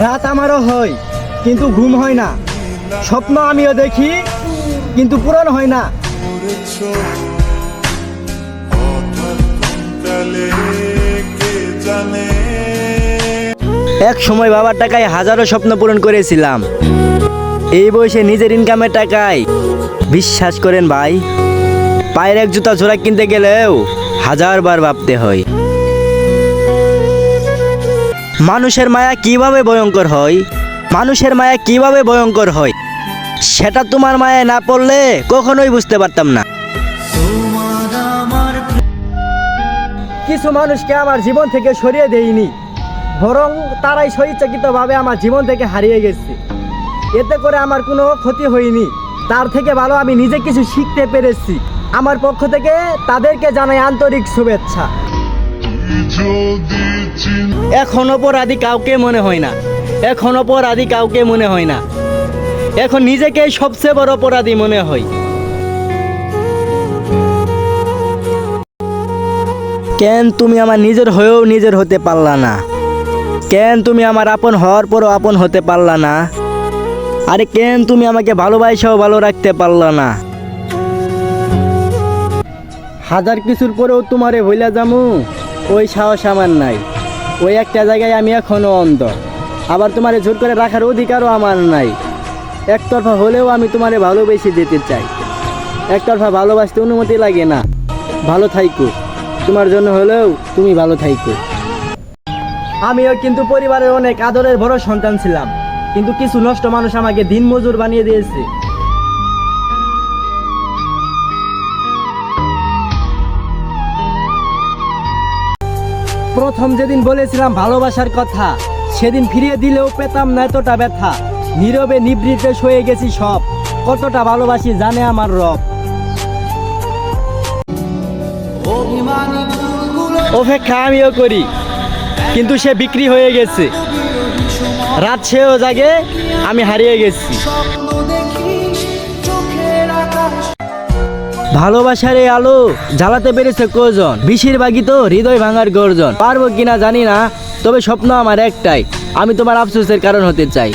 রাত আমারও হয় কিন্তু ঘুম হয় না। স্বপ্ন আমিও দেখি কিন্তু পূরণ হয় না। এক সময় বাবার টাকায় হাজারো স্বপ্ন পূরণ করেছিলাম। এই বয়সে নিজের ইনকামের টাকায়। বিশ্বাস করেন ভাই পায়ের এক জুতা জোড়া কিনতে গেলেও হাজারবার ভাবতে হয়। মানুষের মায়া কীভাবে ভয়ঙ্কর হয়? মানুষের মায়া কীভাবে ভয়ঙ্কর হয়? সেটা তোমার মায়ায় না পড়লে কখনোই বুঝতে পারতাম না। কিছু মানুষকে আমার জীবন থেকে সরিয়ে দেইনি বরং তারাই স্বইচ্ছাকৃতভাবে আমার জীবন থেকে হারিয়ে গেছে। এতে করে আমার কোনো ক্ষতি হয়নি তার থেকে ভালো আমি নিজে কিছু শিখতে পেরেছি। আমার পক্ষ থেকে তাদেরকে জানাই আন্তরিক শুভেচ্ছা। যদি এখন অপরাধী কাউকে মনে হয় না। এখন অপরাধী কাউকে মনে হয় না। এখন নিজেকেই সবচেয়ে বড় অপরাধী মনে হয়। কেন তুমি আমার নিজের হয়েও নিজের হতে পারলা না? কেন তুমি আমার আপন হওয়ার পরও আপন হতে পারলা না? আরে কেন তুমি আমাকে ভালোবাসাও ভালো রাখতে পারলা না? হাজার কিছুর পরেও তোমারে ভইলা যামু, ওই সাহস আমার নাই। ওই একটা জায়গায় আমি এখনও অন্ধ। আবার তোমারে জোর করে রাখার অধিকারও আমার নাই। একতরফা হলেও আমি তোমারে ভালোবেসে দিতে চাই। একতরফা ভালোবাসতে অনুমতি লাগে না। ভালো থাইকো। তোমার জন্য হলেও তুমি ভালো থাইকো। আমিও কিন্তু পরিবারের অনেক আদরের বড় সন্তান ছিলাম। কিন্তু কিছু নষ্ট মানুষ আমাকে দিন মজুর বানিয়ে দিয়েছে। প্রথম যেদিন বলেছিলাম ভালোবাসার কথা, সেদিন ফিরিয়ে দিলেও পেতাম না এতটা ব্যথা। নীরবে নিবৃতে সয়ে গেছি সব, কতটা ভালোবাসি জানে আমার রব। অপেক্ষা আমিও করি, কিন্তু সে বিক্রি হয়ে গেছে। রাত সেও জাগে, আমি হারিয়ে গেছি। ভালোবাসার এই আলো জ্বালাতে পেরেছে কজন বেশিরভাগই তো হৃদয় ভাঙার গর্জন। পারব কিনা জানি না, তবে স্বপ্ন আমার একটাই, আমি তোমার আফসোসের কারণ হতে চাই।